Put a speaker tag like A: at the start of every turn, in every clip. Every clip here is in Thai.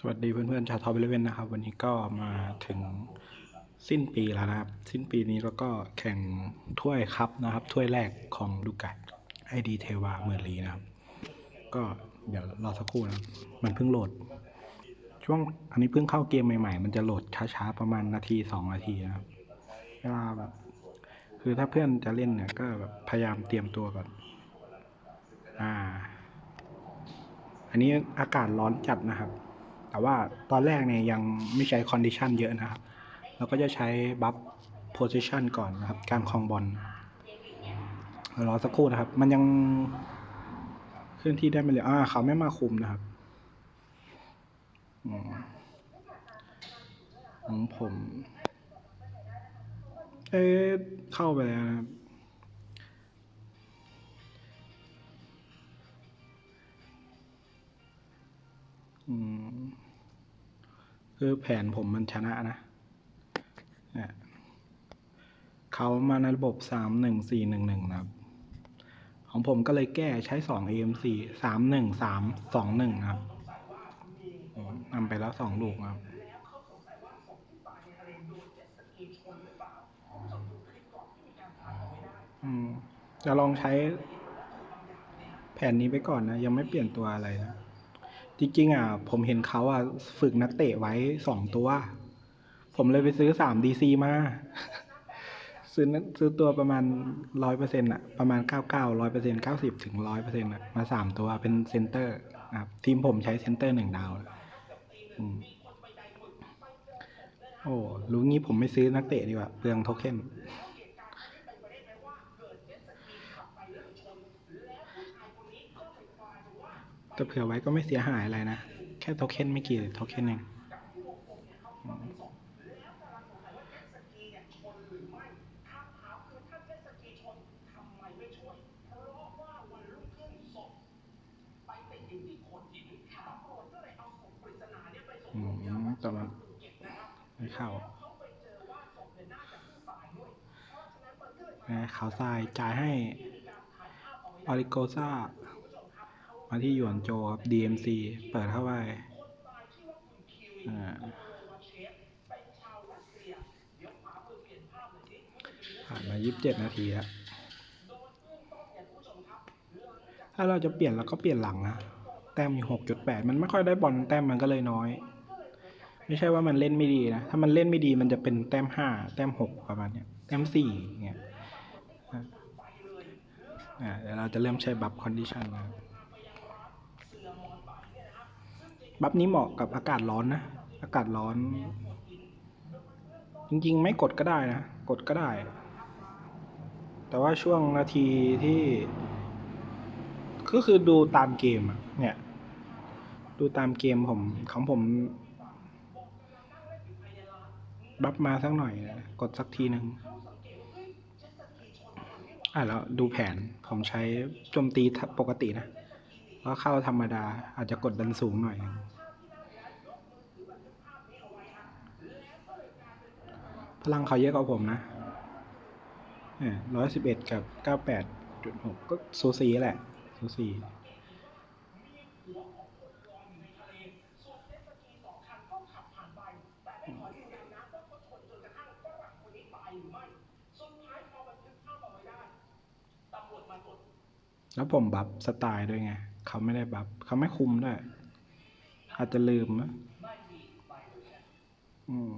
A: สวัสดีเพื่อนๆชาวทอปเลเวนนะครับ วันนี้ก็มาถึงสิ้นปีแล้วนะครับ สิ้นปีนี้แล้วก็แข่งถ้วยคัพนะครับ ถ้วยแรกของดูกัดไอดีเทวาเมือร์ลีนะครับ ก็เดี๋ยวรอสักครู่นะมันเพิ่งโหลด ช่วงอันนี้เพิ่งเข้าเกมใหม่ๆ มันจะโหลดช้าๆ ประมาณนาทีสองนาทีนะครับเวลาแบบคือถ้าเพื่อนจะเล่นเนี่ยก็แบบพยายามเตรียมตัวก่อนอ่า อันนี้อากาศร้อนจัดนะครับ แต่ว่าตอนแรกเนี่ยยังไม่ใช้คอนดิชันเยอะนะครับ เราก็จะใช้บัฟโพซิชันก่อนนะครับ การคลองบอลรอสักครู่นะครับ มันยังเคลื่อนที่ได้ไม่เลยอ่าเขาไม่มาคุมนะครับของผม เอ๊ะเข้าไปแล้วนะครับอืม คือแผนผมมันชนะนะเนี่ยเขามาในระบบสามหนึ่งสี่หนึ่งหนึ่งนะครับ ของผมก็เลยแก้ใช้สอง AMC สามหนึ่งสามสองหนึ่งนะครับอืมนำไปแล้วสองลูกนะครับอืมจะลองใช้แผนนี้ไปก่อนนะ ยังไม่เปลี่ยนตัวอะไรนะ จริงๆอะผมเห็นเขาอะฝึกนักเตะไว้สองตัว ผมเลยไปซื้อสามดีซีมา ซื้อซื้อตัวประมาณร้อยเปอร์เซ็นต์อะประมาณเก้าเก้าร้อยเปอร์เซ็นต์เก้าสิบถึงร้อยเปอร์เซ็นต์อะมาสามตัวเป็นเซนเตอร์นะครับทีมผมใช้เซนเตอร์หนึ่งดาวอืมโอ้รู้งี้ผมไม่ซื้อนักเตะดีกว่าเปลืองโทเค็น แต่เผื่อไว้ก็ไม่เสียหายอะไรนะ แค่โทเค็นไม่กี่โทเค็นเองอืมอืมแต่ว่าไม่เข้านะขาวทรายจ่ายให้ออริโกซ่า มาที่หยวนโจครับ DMC เปิดเข้าไปอ่าผ่านมา27นาทีแล้ว ถ้าเราจะเปลี่ยนเราก็เปลี่ยนหลังนะ แต้มอยู่6.8มันไม่ค่อยได้บอลแต้มมันก็เลยน้อย ไม่ใช่ว่ามันเล่นไม่ดีนะ ถ้ามันเล่นไม่ดีมันจะเป็นแต้ม5แต้ม6ประมาณเนี้ย แต้ม4อย่เงี้ยอ่าเดี๋ยวเราจะเริ่มใช้บัฟคอนดิชันนะครั บัฟนี้เหมาะกับอากาศร้อนนะ อากาศร้อน จริงๆ ไม่กดก็ได้นะ กดก็ได้ แต่ว่าช่วงนาทีที่ ก็คือดูตามเกมอะเนี่ย ดูตามเกมผมของผม บัฟมาสักหน่อยนะกดสักทีหนึ่งอะแล้วดูแผนผมใช้โจมตีปกตินะ แล้วเข้าธรรมดา อาจจะกดดันสูงหน่อย พลังเขาเยอะกว่าผมนะร้อยสิบเอ็ดกับเก้าแปดจุดหกก็สูสีแหละสูสีแล้วผมบัฟสไตล์ด้วยไง เขาไม่ได้บัฟเขาไม่คุมด้วย อาจจะลืมนะอืม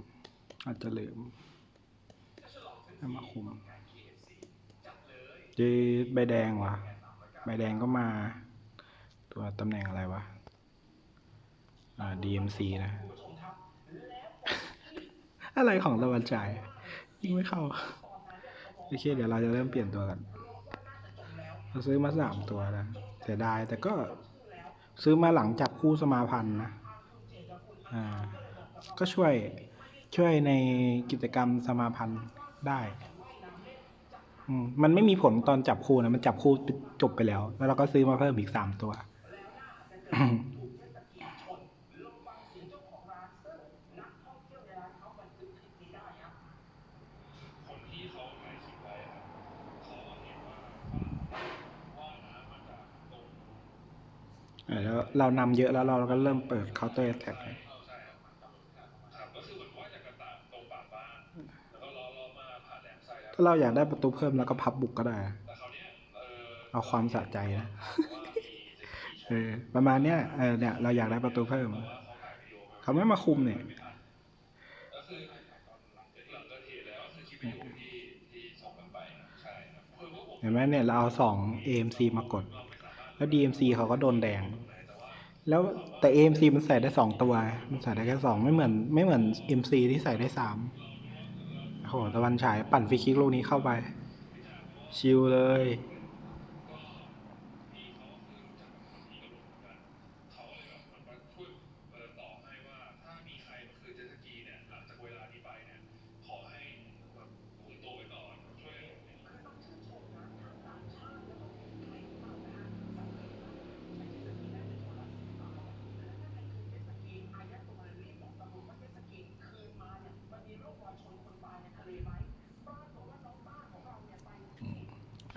A: อาจจะลืมให้มาคุมเจใบแดงวะใบแดงก็มา ตัวตำแหน่งอะไรวะ อ่า DMC นะ อะไรของตะวันใจายยิงไม่เข้า โอเค เดี๋ยวเราจะเริ่มเปลี่ยนตัวกัน เราซื้อมาสามตัวนะเสียดายแต่ก็ซื้อมาหลังจากคู่สมาพันธ์นะ อ่า ก็ช่วยช่วยในกิจกรรมสมาพันธ์ได้มมันไม่มีผลตอนจับคู่นะ มันจับคู่จบไปแล้ว แล้วเราก็ซื้อมาเพิ่มอีกสามตัว แล้วเรานำเยอะแล้วเราก็เริ่มเปิด counter attack ถ้าเราอยากได้ประตูเพิ่มแล้วก็พับบุกก็ได้ เอาความสะใจนะเออประมาณเนี้ยเออเนี่ยเราอยากได้ประตูเพิ่ม เขาไม่มาคุมเนี่ยเห็นไหมเนี่ยเราเอาสอง AMC มากด แล้ว DMC เขาก็โดนแดง แล้วแต่ AMC มันใส่ได้สองตัว มันใส่ได้แค่สองไม่เหมือนไม่เหมือน MC ที่ใส่ได้สามโอ้โหตะวันฉายปั่นฟรีคิกลูกนี้เข้าไป ชิลเลย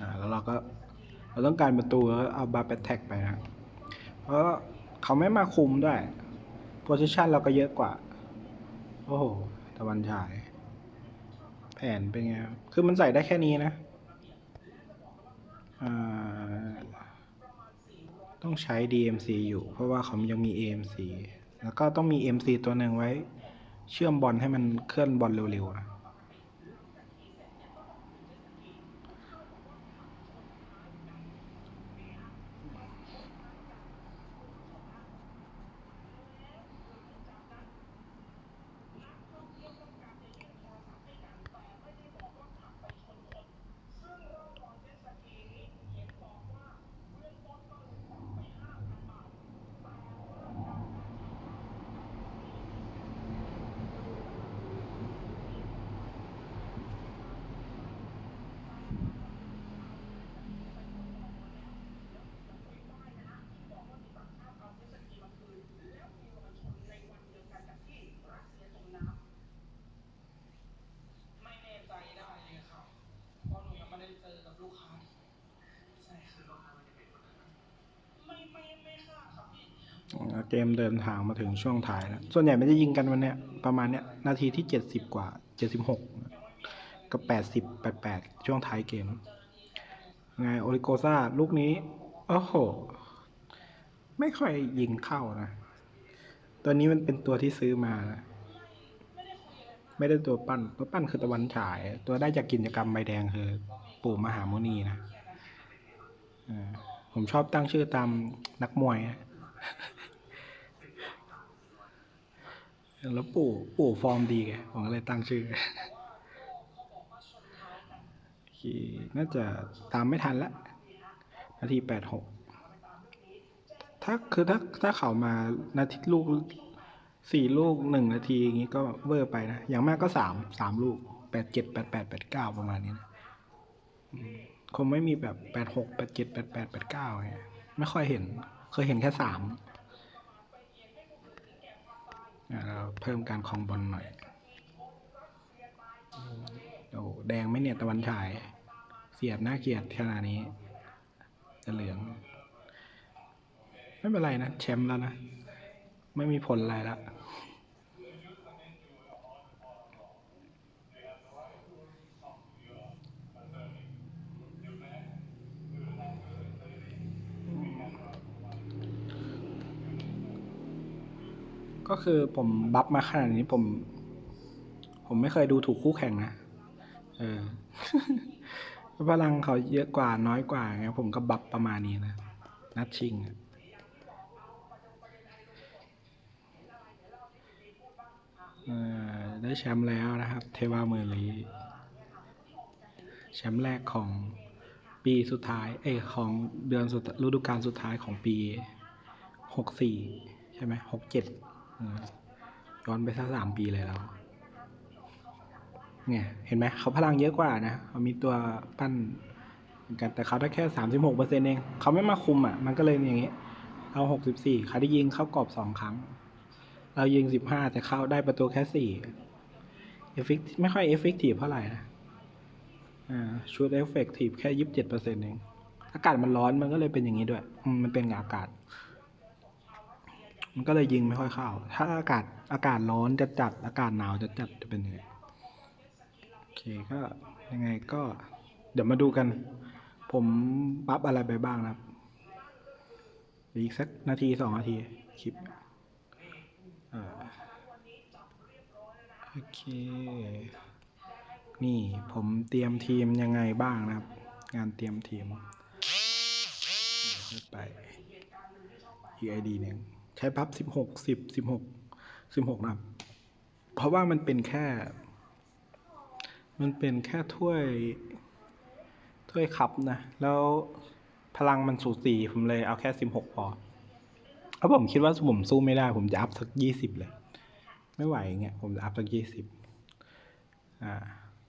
A: อ่าแล้วเรา ก็เราต้องการประตูแล้วเอาบาร์เปแท็กไปนะเพราะเขาไม่มาคุมด้วยโพซิชันเราก็เยอะกว่า โอ้โหตะวันฉาย แผนเป็นไงคือมันใส่ได้แค่นี้นะต้องใช้ DMC อยู่ เพราะว่าเขายังมี AMC แล้วก็ต้องมี MC ตัวหนึ่งไว้ เชื่อมบอลให้มันเคลื่อนบอลเร็วๆนะ
B: ไม่แน่ใจได้เลยครับ เพราะหนูยังไม่ได้เจอกับลูกค้า ใช่ครับไม่ไม่ไม่ค่าครับพี่
A: เกมเดินทางมาถึงช่วงท้ายแล้ว ส่วนใหญ่ไม่ได้ยิงกันวันเนี้ยประมาณเนี้ยนาทีที่เจ็ดสิบกว่าเจ็ดสิบหกกับแปดสิบแปดแปดช่วงท้ายเกม ไงโอริโกซาลูกนี้โอ้โห ไม่ค่อยยิงเข้านะ ตัวนี้มันเป็นตัวที่ซื้อมานะไม่ได้ตัวปั้น ตัวปั้นคือตะวันฉาย ตัวได้จากกิจกรรมใบแดงคือ ปู่มหาโมนีนะอ่าผมชอบตั้งชื่อตามนักมวยนะ แล้วปู่ปู่ฟอร์มดีไงผมก็เลยตั้งชื่อโอน่าจะตามไม่ทันละ นาทีแปดหกถ้าคือถ้าถ้าเขามานาทีลูกสี่ลูกหนึ่งนาทีอย่างงี้ก็เวอร์ไปนะ อย่างมากก็สามสามลูกแปดเจ็ดแปดแปดแปดเก้าประมาณนี้นะคงไม่มีแบบแปดหกแปดเจ็ดแปดแปดแปดเก้าไงไม่ค่อยเห็น เคยเห็นแค่สาม เราเพิ่มการคลองบอลหน่อยโอ้แดงไหม่เนี่ยตะวันฉาย เสียดหน้าเกียดขนาดนี้จะเหลือง ไม่เป็นไรนะแชมป์แล้วนะ ไม่มีผลอะไรละ ก็คือผมบัฟมาขนาดนี้ผม ผมไม่เคยดูถูกคู่แข่งนะเออพลังเขาเยอะกว่าน้อยกว่าไงผมก็บัฟประมาณนี้นะนัดชิงเอ่อได้แชมป์แล้วนะครับ เทวาเมอรีแชมป์แรกของปีสุดท้าย เอ้ของเดือนสุดฤดูกาลสุดท้ายของปีหกสี่ใช่ไหมหกเจ็ด ย้อนไปสักสามปีเลยแล้วเนี่ยเห็นไหมเขาพลังเยอะกว่านะเขามีตัวปั้นเหมือนกันแต่เขาได้แค่สามสิบหกเปอร์เซ็นเอง เขาไม่มาคุมอะ มันก็เลยอย่างงี้เอาหกสิบสี่เขาได้ยิงเข้ากรอบสองครั้ง เรายิงสิบห้าแต่เข้าได้ประตูแค่สี่เอฟเฟกไม่ค่อยเอฟเฟกตีฟเท่าไหร่นะอ่าชุดเอฟเฟกตีฟแค่ยี่สิบเจ็ดเปอร์เซ็นเอง อากาศมันร้อนมันก็เลยเป็นอย่างนี้ด้วย มันเป็นอากาศ มันก็เลยยิงไม่ค่อยเข้า ถ้าอากาศอากาศร้อนจะจัดอากาศหนาวจะจัดจะเป็นยังไงโอเคก็ยังไงก็ เดี๋ยวมาดูกัน ผมบัฟอะไรไปบ้างนะครับอีกสักนาทีสองนาทีคลิปโอเค นี่ผมเตรียมทีมยังไงบ้างนะครับ งานเตรียมทีมไป EID หนึ่ง ช้พับสิบหกสิบสิบหกสิบหกนะครับ เพราะว่ามันเป็นแค่ มันเป็นแค่ถ้วย ถ้วยคัพนะ แล้วพลังมันสูสีผมเลยเอาแค่สิบหกพอเพราะผมคิดว่าผมสู้ไม่ได้ ผมจะอัพสักยี่สิบเลย ไม่ไหวเงี้ยผมจะอัพสักยี่สิบอ่า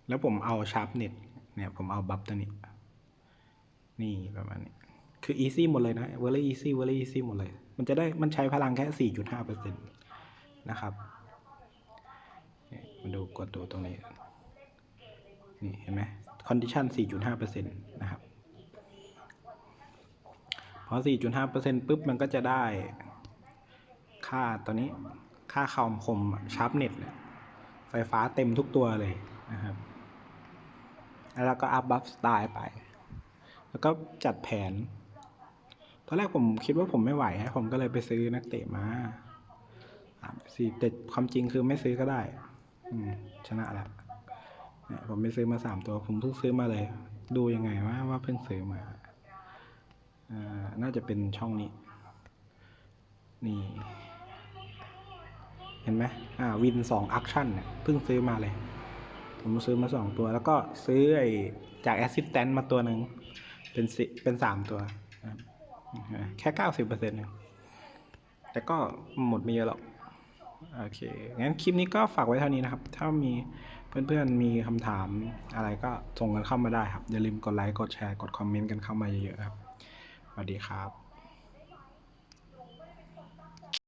A: แล้วผมเอาชาร์ปเน็ตเนี่ยผมเอาบัฟตัวนี้ นี่ประมาณนี้ คืออีซี่หมดเลยนะเวอร์ลี่อีซี่เวอร์ลี่อีซี่หมดเลย มันจะได้มันใช้พลังแค่สี่จุดห้าเปอร์เซ็นต์นะครับนี่มาดูกดดูตรงนี้ นี่เห็นไหมคอนดิชันสี่จุดห้าเปอร์เซ็นต์นะครับ พอสี่จุดห้าเปอร์เซ็นต์ปุ๊บ มันก็จะได้ค่าตัวนี้ ค่าคอมคมชาร์ปเน็ตไฟฟ้าเต็มทุกตัวเลยนะครับ แล้วก็อัพบัฟสไตล์ไป แล้วก็จัดแผน อนแรกผมคิดว่าผมไม่ไหวฮะผมก็เลยไปซื้อนักเตะมาสามสี่แต่ความจริงคือไม่ซื้อก็ได้ อืมชนะแล้วเนี่ยผมไปซื้อมาสามตัว ผมเพิ่งซื้อมาเลย ดูยังไงว่าว่าเพิ่งซื้อมาอ่าน่าจะเป็นช่องนี้ นี่ เห็นไหมอ่า วินสองอัคชั่นเนี่ยเพิ่งซื้อมาเลย ผมซื้อมาสองตัว แล้วก็ซื้อไอ้จากแอสซิสแตนต์มาตัวหนึ่งเป็นสิเป็นสามตัว แค่เก้าสิบเปอร์เซ็นต์แต่ก็หมดไม่เยอะหรอก โอเค งั้นคลิปนี้ก็ฝากไว้เท่านี้นะครับ ถ้ามีเพื่อนๆมีคำถามอะไรก็ส่งกันเข้ามาได้ครับ อย่าลืมกดไลค์ กดแชร์ กดคอมเมนต์กันเข้ามาเยอะๆครับ สวัสดีครับ